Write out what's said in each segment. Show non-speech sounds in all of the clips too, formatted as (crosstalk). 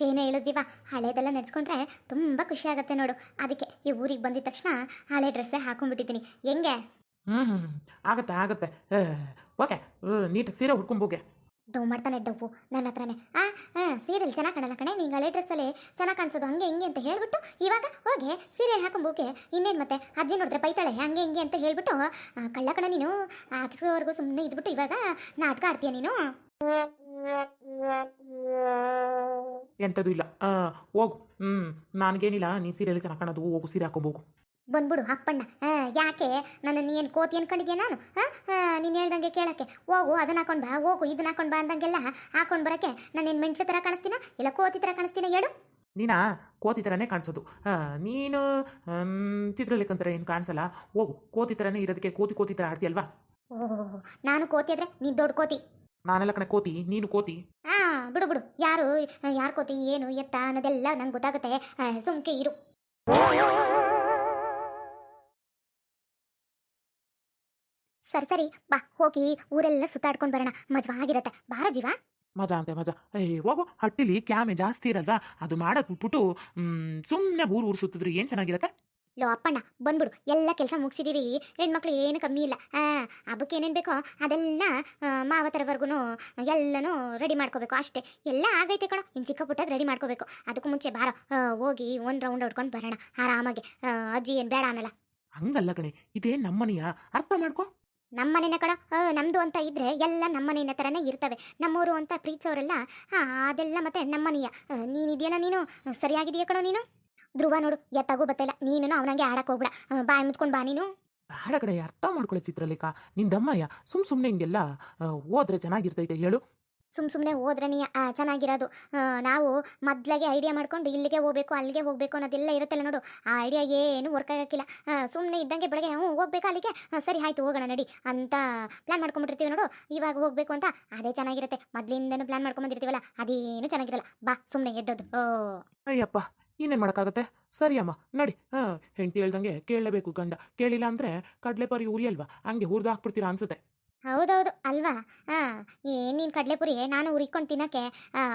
ಏನೇ ಹೇಳು ಜೀವ ಹಳೇದೆಲ್ಲ ನೆನೆಸ್ಕೊಂಡ್ರೆ ತುಂಬ ಖುಷಿ ಆಗುತ್ತೆ ನೋಡು. ಅದಕ್ಕೆ ಈ ಊರಿಗೆ ಬಂದಿದ ತಕ್ಷಣ ಹಳೆ ಡ್ರೆಸ್ಸೇ ಹಾಕೊಂಡ್ಬಿಟ್ಟಿದ್ದೀನಿ. ಹೆಂಗೆ? ಹ್ಞೂ ಹ್ಞೂ ಆಗತ್ತೆ ಆಗತ್ತೆ. ಓಕೆ. ನೀಟಾಗಿ ಸೀರೆ ಹುಡ್ಕೊಂಬೋಗೆ ಡವ್ ಮಾಡ್ತಾನೆ ಡಬ್ಬು ನನ್ನ ಹತ್ರನೇ. ಆ ಹಾಂ ಸೀರೆಲಿ ಚೆನ್ನಾಗಿ ಕಾಣಲ್ಲ ಕಣೆ ನೀನು ಹಳೆ ಡ್ರೆಸ್ಸಲ್ಲಿ ಚೆನ್ನಾಗಿ ಕಾಣಿಸೋದು ಹಂಗೆ ಹಿಂಗೆ ಅಂತ ಹೇಳ್ಬಿಟ್ಟು ಇವಾಗ ಹೋಗಿ ಸೀರೆ ಹಾಕೊಂಬೋಕೆ ಇನ್ನೇನು ಮತ್ತೆ? ಅಜ್ಜಿ ನೋಡಿದ್ರೆ ಬೈತಾಳೆ ಹಂಗೆ ಹಿಂಗೆ ಅಂತ ಹೇಳ್ಬಿಟ್ಟು ಕಳ್ಳ ಕಣ ನೀನು ಹಾಕಿಸೋವರೆಗೂ ಸುಮ್ಮನೆ ಇದ್ಬಿಟ್ಟು ಇವಾಗ ನಾಟಕ ಆಡ್ತೀಯ ನೀನು? ಎಂಥದ್ದು ಇಲ್ಲ. ಆ, ಹೋಗು. ಹ್ಞೂ ನನಗೇನಿಲ್ಲ ನೀ ಸೀರೆಯಲ್ಲಿ ಚೆನ್ನಾಗಿ ಕಾಣೋದು ಹೋಗು ಸೀರೆ ಹಾಕೋಬೋಗು. ಬಂದ್ಬಿಡು ಅಪ್ಪಣ್ಣ. ಯಾಕೆ? ನನ್ನ ನೀನು ಕೋತಿ ಅನ್ಕೊಂಡಿದ್ಯಾ ನಾನು? ನೀನು ಹೇಳ್ದಂಗೆ ಕೇಳಕ್ಕೆ. ಹೋಗು ಅದನ್ನ ಹಾಕೊಂಡು ಬಾ ಹೋಗು ಇದನ್ನ ಹಾಕೊಂಡು ಬಾ ಅಂದಂಗೆಲ್ಲ ಹಾಕೊಂಡು ಬರಕ್ಕೆ ನಾನು ಏನು ಮೆಂಟ್ಲು ತರ ಕಾಣಿಸ್ತೀನ? ಇಲ್ಲ ಕೋತಿ ಥರ ಕಾಣಿಸ್ತೀನ ಹೇಳು? ನೀನಾ? ಕೋತಿ ತರನೇ ಕಾಣಿಸೋದು. ನೀನು ಚಿತ್ರಲೇಖಂತರ ಏನು ಕಾಣಿಸಲ್ಲ? ಹೋಗು ಕೋತಿ ಥರನೇ ಇರೋದಕ್ಕೆ ಕೋತಿ ಕೋತಿ ಥರ ಆಡ್ತೀಯಲ್ವಾ? ಓಹ್ ನಾನು ಕೋತಿ ಆದ್ರೆ ನೀನು ದೊಡ್ಡ ಕೋತಿ. ನಾನೆಲ್ಲ ಕಣೆ ಕೋತಿ ನೀನು ಕೋತಿ. ಆ ಬಿಡು ಬಿಡು. ಯಾರು ಯಾರು ಕೋತಿ, ಏನು, ಎತ್ತ ಅನ್ನೋದೆಲ್ಲ ನಂಗೆ ಗೊತ್ತಾಗುತ್ತೆ. ಸುಮ್ಕೆ ಇರು. ಸರಿ ಸರಿ. ಬಾ, ಹೋಗಿ ಊರೆಲ್ಲ ಸುತ್ತಾಡ್ಕೊಂಡು ಬರೋಣ. ಮಜವಾಗಿರತ್ತೆ. ಬಾರ ಜೀವ. ಮಜಾ ಅಂತೆ, ಮಜಾ. ಏ, ಹೋಗು. ಹಟ್ಟಿಲಿ ಕ್ಯಾಮೆ ಜಾಸ್ತಿ ಇರಲ್ವಾ? ಅದು ಮಾಡಕ್ ಬಿಟ್ಬಿಟ್ಟು ಸುಮ್ಮನೆ ಊರು ಊರು ಸುತ್ತಿದ್ರು ಏನು ಚೆನ್ನಾಗಿರತ್ತೆ? ಲೋ ಅಪ್ಪಣ್ಣ ಬಂದ್ಬಿಡು. ಎಲ್ಲ ಕೆಲಸ ಮುಗಿಸಿದೀವಿ. ಹೆಣ್ಮಕ್ಳು ಏನು ಕಮ್ಮಿ ಇಲ್ಲ. ಆ ಹಬ್ಬಕ್ಕೆ ಏನೇನು ಬೇಕೋ ಅದೆಲ್ಲ ಮಾವತರವರೆಗೂ ಎಲ್ಲನೂ ರೆಡಿ ಮಾಡ್ಕೋಬೇಕು. ಅಷ್ಟೇ. ಎಲ್ಲ ಆಗೈತೆ ಕಣೋ. ಇನ್ನು ಚಿಕ್ಕ ಪುಟ್ಟದ ರೆಡಿ ಮಾಡ್ಕೋಬೇಕು. ಅದಕ್ಕೂ ಮುಂಚೆ ಬಾರ. ಹೋಗಿ ಒಂದು ರೌಂಡ್ ಹೊಡ್ಕೊಂಡು ಬರೋಣ. ಆರಾಮಾಗಿ. ಅಜ್ಜಿ ಏನು ಬೇಡ ಅನ್ನಲ್ಲ. ಹಂಗಲ್ಲ ಕಣೆ. ಇದೇ ನಮ್ಮನೆಯ. ಅರ್ಥ ಮಾಡ್ಕೊ? ನಮ್ಮನೆನ ಕಣ. ನಮ್ಮದು ನಮ್ದು ಅಂತ ಇದ್ರೆ ಎಲ್ಲ ನಮ್ಮನೆಯ ಥರನೇ ಇರ್ತವೆ. ನಮ್ಮೂರು ಅಂತ ಪ್ರೀತಿಸೋರೆಲ್ಲ ಹಾಂ ಅದೆಲ್ಲ ಮತ್ತೆ ನಮ್ಮನೆಯ. ನೀನಿದೆಯಲ್ಲ ನೀನು? ಸರಿಯಾಗಿದೆಯಾ ಕಣೋ ನೀನು? ಧ್ರುವ ನೋಡು ಎತ್ತಾಗೂ ಬತ್ತಿಲ್ಲ ನೀನು ಅವನಂಗೆ ಆಡಕ್ಕೆ ಹೋಗ್ಬಿಡ. ಬಾಯ್ ಮುಚ್ಕೊಂಡು ಬಾ ನೀನು. ಬೇಡ ಕಡೆ ಅರ್ಥ ಮಾಡ್ಕೊಳ್ಳಿ ಚಿತ್ರಲೇಖ. ನಿನ್ ದಮ್ಮಯ್ಯ ಸುಮ್ ಸುಮ್ಮನೆ ಹಿಂಗೆಲ್ಲ ಹೋದ್ರೆ ಚೆನ್ನಾಗಿರ್ತೈತೆ ಹೇಳು. ಸುಮ್ ಸುಮ್ಮನೆ ಹೋದ್ರೆ ನೀ ಆ, ಚೆನ್ನಾಗಿರೋದು. ಆ, ನಾವು ಮೊದ್ಲಾಗೆ ಐಡಿಯಾ ಮಾಡ್ಕೊಂಡು ಇಲ್ಲಿಗೆ ಹೋಗ್ಬೇಕು ಅಲ್ಲಿಗೆ ಹೋಗ್ಬೇಕು ಅನ್ನೋದೆಲ್ಲ ಇರುತ್ತಲ್ಲ ನೋಡು. ಆ ಐಡಿಯಾ ಏನು ವರ್ಕ್ ಆಗಕ್ಕಿಲ್ಲ. ಸುಮ್ಮನೆ ಇದ್ದಂಗೆ ಬೆಳಗ್ಗೆ ಹ್ಞೂ ಹೋಗ್ಬೇಕು ಅಲ್ಲಿಗೆ. ಆ, ಸರಿ ಆಯ್ತು ಹೋಗೋಣ ನಡಿ ಅಂತ ಪ್ಲಾನ್ ಮಾಡ್ಕೊಂಡ್ಬಿಟ್ಟಿರ್ತೀವಿ ನೋಡು. ಇವಾಗ ಹೋಗ್ಬೇಕು ಅಂತ ಅದೇ ಚೆನ್ನಾಗಿರುತ್ತೆ. ಮೊದ್ಲಿಂದನೂ ಪ್ಲಾನ್ ಮಾಡ್ಕೊಂಬಂದಿರ್ತೀವಲ್ಲ ಅದೇನು ಚೆನ್ನಾಗಿರಲ್ಲ. ಬಾ ಸುಮ್ಮನೆ ಎದ್ದದ್ದು ಓ. ಅಯ್ಯಪ್ಪ ಇನ್ನೇನು ಮಾಡೋಕ್ಕಾಗತ್ತೆ? ಸರಿ ಅಮ್ಮ ನಡಿ. ಹಾಂ ಹೆಂಡತಿ ಹೇಳ್ದಂಗೆ ಕೇಳಲೇಬೇಕು ಗಂಡ. ಕೇಳಿಲ್ಲ ಅಂದರೆ ಕಡಲೆ ಪರಿ ಉರಿಯಲ್ವಾ? ಹಂಗೆ ಹುರಿದು ಹಾಕ್ಬಿಡ್ತೀರಾ ಅನ್ಸುತ್ತೆ. ಹೌದೌದು ಅಲ್ವಾ? ಹಾಂ ಏನ್ ನೀನು ಕಡಲೆಪುರಿ ನಾನು ಉರಿಕೊಂಡು ತಿನ್ನಕ್ಕೆ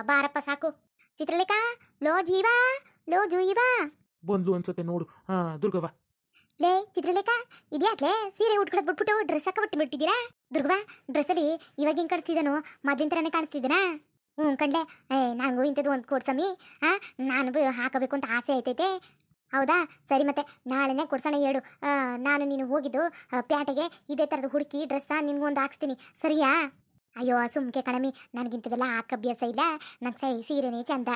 ಬಾರಪ್ಪ ಸಾಕು. ಚಿತ್ರಲೇಖಾ ಲೋ ಜೀವಾ ಲೋ ಜೂಯಿವಾ. ಬಂದ್ಲು ಅನ್ಸುತ್ತೆ ನೋಡು. ಹಾಂ ದುರ್ಗವ್ವ. ಲೇ ಚಿತ್ರಲೇಖಾ ಇದ್ಯಾಕ್ಲೆ ಸೀರೆ ಉಟ್ಕೊಳಕ್ ಬಿಟ್ಬಿಟ್ಟು ಡ್ರೆಸ್ ಹಾಕಬಿಟ್ಟು ಬಿಟ್ಟಿದ್ದೀರಾ? ದುರ್ಗವಾ ಡ್ರೆಸ್ಸಲ್ಲಿ ಇವಾಗ ಹೆಂಗೆ ಕಾಣಿಸ್ತಿದ್ದಾನು ಮದ್ದಿನ ಥರನೇ ಕಾಣಿಸ್ತಿದ್ದೀನಾ ಹ್ಞೂ ಕಂಡೆ ಏ, ನಂಗೂ ಇಂಥದ್ದು ಒಂದು ಕೊಡ್ಸಮ್ಮಿ ಹಾಂ ನಾನು ಹಾಕಬೇಕು ಅಂತ ಆಸೆ ಐತೈತೆ. ಹೌದಾ? ಸರಿ ಮತ್ತೆ, ನಾಳೆನೇ ಕೊಡ್ಸೋಣ ಹೇಳು. ನಾನು ನೀನು ಹೋಗಿದ್ದು ಪ್ಯಾಟೆಗೆ ಇದೇ ಥರದ ಹುಡುಕಿ ಡ್ರೆಸ್ಸ ಒಂದು ಹಾಕ್ಸ್ತೀನಿ. ಸರಿಯಾ? ಅಯ್ಯೋ, ಸುಮ್ಕೆ ಕಣಮಿ ನನಗಿಂತದೆಲ್ಲ ಹಾಕ ಅಭ್ಯಾಸ ಇಲ್ಲ. ನನ್ನ ಸೈ, ಸೀರೆನೇ ಚಂದ.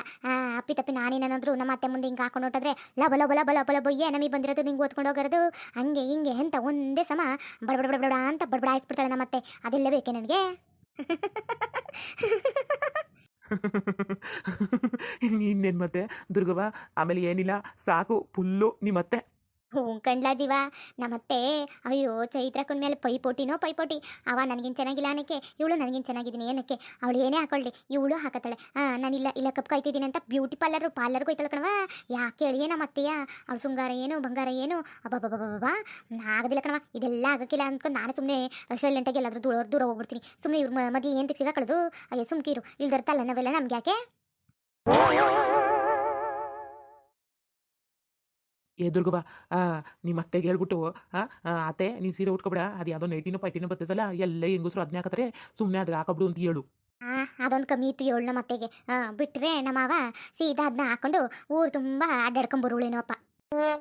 ಅಪ್ಪಿ ತಪ್ಪಿ ನಾನೇನಾದ್ರು ನಮ್ಮ ಅತ್ತೆ ಮುಂದೆ ಹಿಂಗೆ ಹಾಕೊಂಡು ಹೊಟ್ಟಿದ್ರೆ ಲಬ ಲಬ ಲಬ ಲಬ ಲಬ, ಏ ನಮಗೆ ಬಂದಿರೋದು ನಿಂಗೆ ಓದ್ಕೊಂಡು ಹೋಗಿರೋದು. ಹಂಗೆ, ಹಿಂಗೆ ಎಂತ ಒಂದೇ ಸಮ ಬಡಬಡ ಬಡಬಡ ಅಂತ ಬಡಬಡ ನಮ್ಮ ನಮ್ಮತ್ತೆ. ಅದೆಲ್ಲ ಬೇಕೆ ನನಗೆ? (laughs) (laughs) ಇನ್ನೇನು ಮತ್ತೆ ದುರ್ಗವ್ವ ಆಮೇಲೆ ಏನಿಲ್ಲ ಸಾಕು ಫುಲ್ಲು ನಿಮ್ಮತ್ತೆ. ಹ್ಞೂ ಕಂಡ್ಲಾ ಜೀವ? ನಮ್ಮತ್ತೆ ಅಯ್ಯೋ, ಚೈತ್ರಕ್ಕನ ಮೇಲೆ ಪೈಪೋಟಿನೋ ಪೈಪೋಟಿ. ಅವ ನನಗಿನ್ ಚೆನ್ನಾಗಿಲ್ಲ ಅನ್ನಕ್ಕೆ, ಇವಳು ನನಗಿನ್ ಚೆನ್ನಾಗಿದ್ದೀನಿ ಏನಕ್ಕೆ ಅವಳು ಏನೇ ಹಾಕೊಳ್ಳಿ ಇವಳು ಹಾಕತ್ತಾಳೆ. ಹಾಂ ನಾನಿಲ್ಲ ಇಲ್ಲ ಕಪ್ ಕಾಯ್ತಿದ್ದೀನಿ ಅಂತ ಬ್ಯೂಟಿ ಪಾರ್ಲರು, ಪಾರ್ಲರ್ಗೆ ಹೋಯ್ತಾಳೆ ಕಣವ ಯಾಕೆ ಹೇಳಿ ನಮ್ಮ ಅತ್ತೆಯ ಅವಳು ಶೃಂಗಾರ ಏನು, ಬಂಗಾರ ಏನು. ಅಬ್ಬಬ್ಬಬ್ಬಬ್ಬಾ ಆಗೋದಿಲ್ಲ ಕಣವ ಇದೆಲ್ಲ ಆಗೋಕ್ಕಿಲ್ಲ ಅಂದ್ಕೊಂಡು ನಾನು ಸುಮ್ಮನೆ ಸೈಲೆಂಟಾಗಿ ಎಲ್ಲಾದರೂ ದೂರ ದೂರ ಹೋಗ್ಬಿಡ್ತೀನಿ. ಸುಮ್ಮನೆ ಇವ್ರ ಮದುವೆ ಏನು ಕಳೆದು ಅಯ್ಯೋ, ಸುಮ್ಕಿರು. ಇಲ್ದಿರ್ತಲ್ಲ ನಾವೆಲ್ಲ ನಮ್ಗೆ ಯಾಕೆ ಏ ಬಾ ನಿಮ್ಮ ಅತ್ತೆಗೆ ಹೇಳ್ಬಿಟ್ಟು ಅತ್ತೆ ನೀನು ಸೀರೆ ಉಟ್ಕೊಬೇಡ, ಅದು ಯಾವುದೋ ನೈಟಿನೋ ಪೈಟಿನೋ ಬರ್ತದಲ್ಲ ಎಲ್ಲ ಹೆಂಗಸರು ಅದನ್ನ ಹಾಕತ್ತಾರೆ ಸುಮ್ಮನೆ ಅದಕ್ಕೆ ಹಾಕಬಿಡು ಅಂತ ಹೇಳು. ಅದೊಂದು ಕಮ್ಮಿ ಇತ್ತು ಏಳು ನಮ್ಮ ಅತ್ತೆಗೆ. ಬಿಟ್ರೆ ನಮ್ಮ ಅವ ಸೀದಾ ಅದನ್ನ ಹಾಕೊಂಡು ಊರು ತುಂಬಾ ಅಡ್ಡಾಡ್ಕೊಂಬರುಳೇನೋ ಅಪ್ಪ. ಏ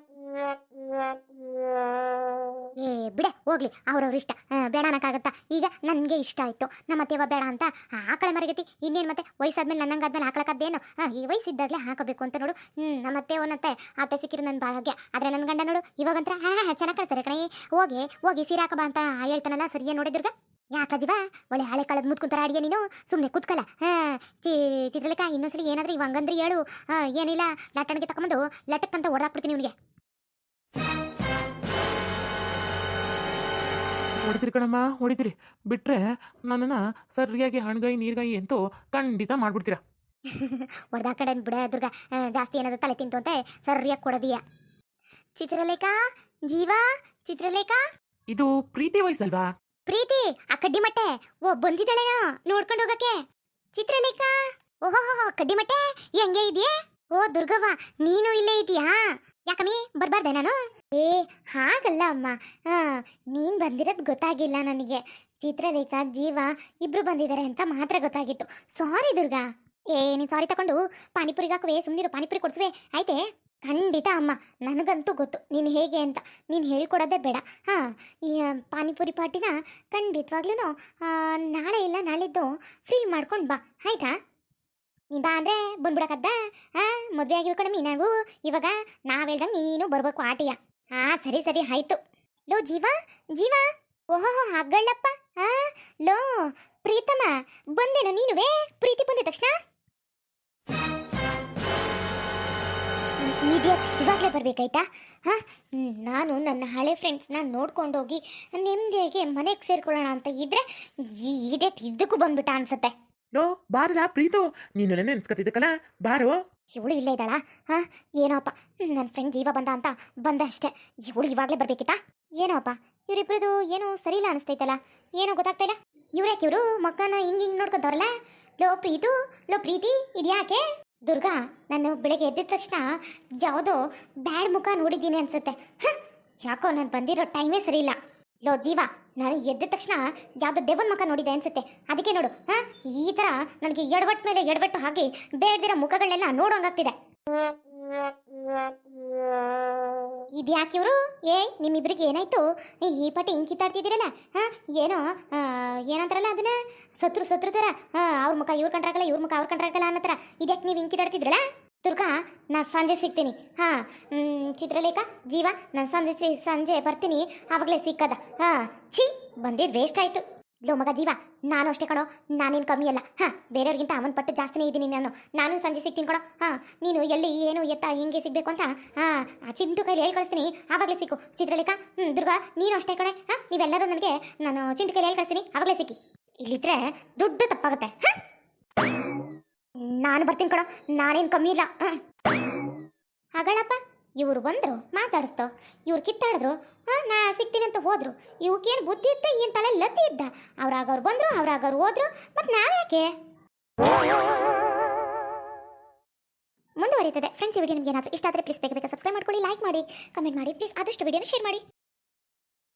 ಬಿಡೆ, ಹೋಗ್ಲಿ. ಅವ್ರವ್ರ ಇಷ್ಟ. ಬೇಡ ಅನ್ನಕ್ಕಾಗತ್ತಾ? ಈಗ ನನಗೆ ಇಷ್ಟ ಆಯಿತು. ನಮ್ಮ ಅತ್ತೆವ ಬೇಡ ಅಂತ ಆಕಳೆ ಮರಗತಿ. ಇನ್ನೇನು ಮತ್ತೆ? ವಯಸ್ಸಾದ್ಮೇಲೆ ನನ್ನಂಗೆ ಆದ್ಮೇಲೆ ಹಾಕ್ಲಕ್ಕದ್ದೇನು ಈ ವಯಸ್ಸಿದ್ದಾಗಲೇ ಹಾಕಬೇಕು ಅಂತ ನೋಡು. ಹ್ಞೂ ನಮ್ಮ ಅತ್ತೆ ಅವನತ್ತೆ ಅತ್ತೆ ಸಿಕ್ಕಿರು ನನ್ನ ಭಾಗ್ಯ ಆದರೆ ನನ್ನ ಗಂಡ ನೋಡು, ಇವಾಗಂತ್ರ, ಹಾ, ಹಾಂ ಚೆನ್ನಾಗಿ ಕಳಿಸ್ತಾರೆ ಕಣೆ. ಹೋಗಿ ಹೋಗಿ ಸೀರೆ ಹಾಕ ಬಾ ಅಂತ ಹೇಳ್ತಾನಲ್ಲ, ಸರಿಯೇ ನೋಡಿದ್ರಗ ಯಾಕ ಬಾ ಒಳ್ಳೆ ಹಳೆ ಕಾಲದ ಮುತ್ಕುಂತಾರ ಅಡಿಗೆ ನೀನು? ಸುಮ್ಮನೆ ಕೂತ್ಕಲ್ಲ. ಹಾ, ಚಿ, ಚಿತ್ರಲೇಖ, ಇನ್ನೊಂದ್ಸಲಿ ಏನಾದ್ರೂ ಇವಾಗ ಹಂಗಂದ್ರೆ ಹೇಳು. ಏನಿಲ್ಲ ಲಟ್ಟಣಿಗೆ ತಗೊಂಬಂದು ಲಟಕ್ಕಂತ ಹೊಡೆದಾಕ್ಬಿಡ್ತೀನಿ ಇವನಿಗೆ. ಹೊಡಿತೀರಿ ಕಣಮ್ಮ ಹೊಡಿತೀರಿ ಬಿಟ್ರೆ ನನ್ನನ್ನು ಸರಿಯಾಗಿ ಹಣ್ಗಾಯಿ ನೀರ್ಗಾಯಿ ಅಂತೂ ಖಂಡಿತ ಮಾಡ್ಬಿಡ್ತೀರಾ? (laughs) ಹೊಡೆದಾಕಡೆ ಬಿಡ ದುರ್ಗ ಜಾಸ್ತಿ ಏನಾದ್ರು ತಲೆ ತಿಂತು ಅಂತ ಸರಿಯಾಗಿ ಕೊಡದೀಯ? ಚಿತ್ರಲೇಖ ಜೀವ ಚಿತ್ರಲೇಖ? ಇದು ಪ್ರೀತಿ ವಯಸ್ಸಲ್ವಾ ಪ್ರೀತಿ ಆ ಕಡ್ಡಿ ಮಟ್ಟೆ. ಓ ಬಂದಿದ್ದಾಳೆನೋ ನೋಡ್ಕೊಂಡು ಹೋಗಕ್ಕೆ. ಚಿತ್ರಲೇಖ ಓಹೋ ಕಡ್ಡಿ ಮಟ್ಟೆ ಹೆಂಗೆ ಇದೆಯಾ? ಓ ದುರ್ಗವ್ವ ನೀನು ಇಲ್ಲೇ ಇದೆಯಾ? ಯಾಕಮ್ಮಿ, ಬರ್ಬಾರ್ದೆ ನಾನು? ಏ, ಹಾಗಲ್ಲ ಅಮ್ಮ. ಹಾ ನೀನು ಬಂದಿರೋದು ಗೊತ್ತಾಗಿಲ್ಲ ನನಗೆ. ಚಿತ್ರರೇಖಾ, ಜೀವ ಇಬ್ರು ಬಂದಿದ್ದಾರೆ ಅಂತ ಮಾತ್ರ ಗೊತ್ತಾಗಿತ್ತು. ಸಾರಿ ದುರ್ಗಾ. ಏ, ನೀನು ಸಾರಿ ತಗೊಂಡು ಪಾನಿಪುರಿಗೆ ಹಾಕುವೆ ಸುಮ್ಮನಿರು ಪಾನಿಪುರಿ ಕೊಡ್ಸುವೆ. ಆಯ್ತೆ? ಖಂಡಿತ ಅಮ್ಮ. ನನಗಂತೂ ಗೊತ್ತು. ನೀನು ಹೇಗೆ ಅಂತ. ನೀನು ಹೇಳ್ಕೊಡೋದೇ ಬೇಡ. ಹಾಂ, ಈ ಪಾನಿಪುರಿ ಪಾರ್ಟಿನ ಖಂಡಿತವಾಗ್ಲೂ ನಾಳೆ ಇಲ್ಲ, ನಾಳಿದ್ದು ಫ್ರೀ ಮಾಡ್ಕೊಂಡು ಬಾ. ಆಯ್ತಾ? ನೀ ಬಾ ಅಂದರೆ ಬಂದ್ಬಿಡಕ್ಕದ್ದ ಹಾ ಮದ್ವೆ ಆಗಿರೋ ಕಣಮಿ ನಾವು ಇವಾಗ ನಾವು ಹೇಳ್ದಂಗೆ ನೀನು ಬರಬೇಕು ಆಟಿಯ. ಹಾ ಸರಿ ಸರಿ, ಆಯ್ತು. ಲೋ, ಜೀವ ಜೀವ. ಓಹೋ ಹಗ್ಗಳಪ್ಪ ಆ, ಲೋ ಪ್ರೀತಮ ಬಂದೇನು ನೀನುವೇ? ಪ್ರೀತಿ ಬಂದ ತಕ್ಷಣ? ಇವಾಗಲೇ ಬರ್ಬೇಕಾಯ್ತಾ? ಹಾ, ನಾನು ನನ್ನ ಹಳೆ ಫ್ರೆಂಡ್ಸ್ನ ನೋಡ್ಕೊಂಡೋಗಿ ನೆಮ್ಮದಿಯಾಗಿ ಮನೆಗೆ ಸೇರ್ಕೊಳ್ಳೋಣ ಅಂತ ಇದ್ರೆ ಈ ಡೇಟ್ ಇದಕ್ಕೂ ಬಂದ್ಬಿಟ್ಟ ಅನ್ಸತ್ತೆ. ಲೋ ಬಾರಲ್ಲ ಪ್ರೀತು. ನೀನು ನನ್ನ ನೆನ್ಸ್ಕೊತಿದ್ದಕ್ಕಲ್ಲ ಬಾರೋ. ಇವಳು ಇಲ್ಲೇ ಇದ್ದಾಳ. ಹಾ, ಏನೋಪ್ಪ. ನನ್ನ ಫ್ರೆಂಡ್ ಜೀವ ಬಂದ ಅಂತ ಬಂದ ಅಷ್ಟೇ ಇವಳು ಇವಾಗಲೇ ಬರ್ಬೇಕಿತ್ತಾ? ಏನೋಪ್ಪ? ಇವರಿಬ್ರದು ಏನೋ ಸರಿ ಇಲ್ಲ ಅನಿಸ್ತೈತಲ್ಲ. ಏನೋ ಗೊತ್ತಾಗ್ತಾ ಇಲ್ಲ. ಇವ್ರ್ಯಾಕೆ ಇವರು? ಮಕ್ಕನ ಹಿಂಗ್ ಹಿಂಗ್ ನೋಡ್ಕೊತವ್ರಲ್ಲ? ಲೋ, ಪ್ರೀತು. ಲೋ, ಪ್ರೀತಿ. ಇದ್ಯಾಕೆ? ದುರ್ಗಾ, ನಾನು ಬೆಳಗ್ಗೆ ಎದ್ದಿದ ತಕ್ಷಣ ಯಾವುದೋ ಬ್ಯಾಡ್ ಮುಖ ನೋಡಿದ್ದೀನಿ ಅನ್ಸುತ್ತೆ. ಯಾಕೋ ನಾನು ಬಂದಿರೋ ಟೈಮೇ ಸರಿ ಇಲ್ಲ ಲೋ, ಜೀವ, ನಾನು ಎದ್ದ ತಕ್ಷಣ ಯಾವುದೋ ದೇವನ್ ಮುಖ ನೋಡಿದೆ ಅನ್ಸುತ್ತೆ. ಅದಕ್ಕೆ ನೋಡು, ಹಾ? ಈ ಥರ ನನಗೆ ಎಡವಟ್ ಮೇಲೆ ಎಡವಟ್ಟು ಹಾಕಿ ಬೇಡದಿರೋ ಮುಖಗಳನ್ನೆಲ್ಲ ನೋಡೋಂಗಾಗ್ತಿದೆ. ಇದ್ಯಾಕೆ ಇವರು? ಏ, ನಿಮ್ಮಿಬ್ರಿಗೆ ಏನಾಯ್ತು? ಈ ಪಾಟಿ ಹಿಂಗೆ ಕಿತ್ತಾಡ್ತಿದ್ದೀರಲ್ಲ ಹಾ, ಏನೋ ಏನಂತಾರಲ್ಲ ಅದನ್ನ? ಸತ್ರು ಸತ್ರು ಥರ ಅವ್ರ ಮುಖ ಇವ್ರ ಕಂಡ್ರಾಗಲ್ಲ, ಇವ್ರ ಮುಖ ಅವ್ರ ಕಂಡ್ರಾಗಲ್ಲ ಅನ್ನೋ ಥರ ಇದ್ಯಾಕೆ ನೀವು ಹಿಂಗೆ ಕಿತ್ತಾಡ್ತಿದ್ರಲ್ಲ? ದುರ್ಗಾ ನಾ ಸಂಜೆ ಸಿಗ್ತೀನಿ. ಹಾಂ ಚಿತ್ರಲೇಖ, ಜೀವ, ನಾನು ಸಂಜೆ ಸಂಜೆ ಬರ್ತೀನಿ. ಆವಾಗಲೇ ಸಿಕ್ಕದ. ಹಾಂ, ಛೀ ಬಂದಿದ್ದು ವೇಸ್ಟ್ ಆಯ್ತು. ಲೋ ಮಗ ಜೀವ, ನಾನು ಅಷ್ಟೇ ಕಣೋ, ನಾನೇನು ಕಮ್ಮಿ ಅಲ್ಲ. ಹಾ, ಬೇರೆಯವ್ರಿಗಿಂತ ಅವನ ಪಟ್ಟು ಜಾಸ್ತಿನೇ ಇದ್ದೀನಿ ನಾನು. ನಾನು ಸಂಜೆ ಸಿಗ್ತೀನಿ ಕಣೋ. ಹಾಂ, ನೀನು ಎಲ್ಲಿ, ಏನು, ಎತ್ತ, ಹಿಂಗೆ ಸಿಗಬೇಕು ಅಂತ? ಹಾಂ ಚಿಂಟು ಕೈಲಿ ಹೇಳಿ ಕಳಿಸ್ತೀನಿ. ಆವಾಗಲೇ ಸಿಕ್ಕು. ಚಿತ್ರಲೇಖಾ ಹ್ಞೂ ದುರ್ಗಾ, ನೀನು ಅಷ್ಟೇ ಕಣೆ. ಹಾಂ, ನೀವೆಲ್ಲರೂ ನನಗೆ, ನಾನು ಚಿಂಟು ಕೈಲಿ ಹೇಳಿ ಕಳಿಸ್ತೀನಿ. ಆವಾಗಲೇ ಸಿಕ್ಕಿ. ಇಲ್ಲಿದ್ರೆ ದುಡ್ಡು ತಪ್ಪಾಗುತ್ತೆ. ಹಾ? ನಾನು ಬರ್ತೀನಿ ಕಣೋ. ನಾನೇನು ಕಮ್ಮಿ ಇಲ್ಲ. ಹಾಂ. ಹಾಗಳಪ್ಪ ಇವ್ರು ಬಂದರು, ಮಾತಾಡಿಸ್ತೋ. ಇವ್ರು ಕಿತ್ತಾಡಿದ್ರು ಹಾಂ ನಾ ಸಿಗ್ತೀನಿ ಅಂತ ಹೋದ್ರು. ಇವಕ್ಕೇನು ಬುದ್ಧಿ ಇತ್ತ ಏನು ತಲೆ ಲತ್ತಿ ಇದ್ದ? ಅವ್ರಾಗ ಅವ್ರು ಬಂದ್ರು ಅವ್ರಾಗ ಅವ್ರು ಹೋದ್ರು ಮತ್ತೆ ನಾವ್ಯಾಕೆ? ಮುಂದುವರಿತದೆ. ಫ್ರೆಂಡ್ಸ್ ಈ ವಿಡಿಯೋ ನಿಮ್ಗೆ ಏನಾದರೂ ಇಷ್ಟ ಆದರೆ ಪ್ಲೀಸ್ ಬೇಗ ಬೇಗ ಸಬ್ಸ್ಕ್ರೈಬ್ ಮಾಡ್ಕೊಳ್ಳಿ ಲೈಕ್ ಮಾಡಿ ಕಮೆಂಟ್ ಮಾಡಿ ಪ್ಲೀಸ್ ಆದಷ್ಟು ವಿಡಿಯೋನ ಶೇರ್ ಮಾಡಿ.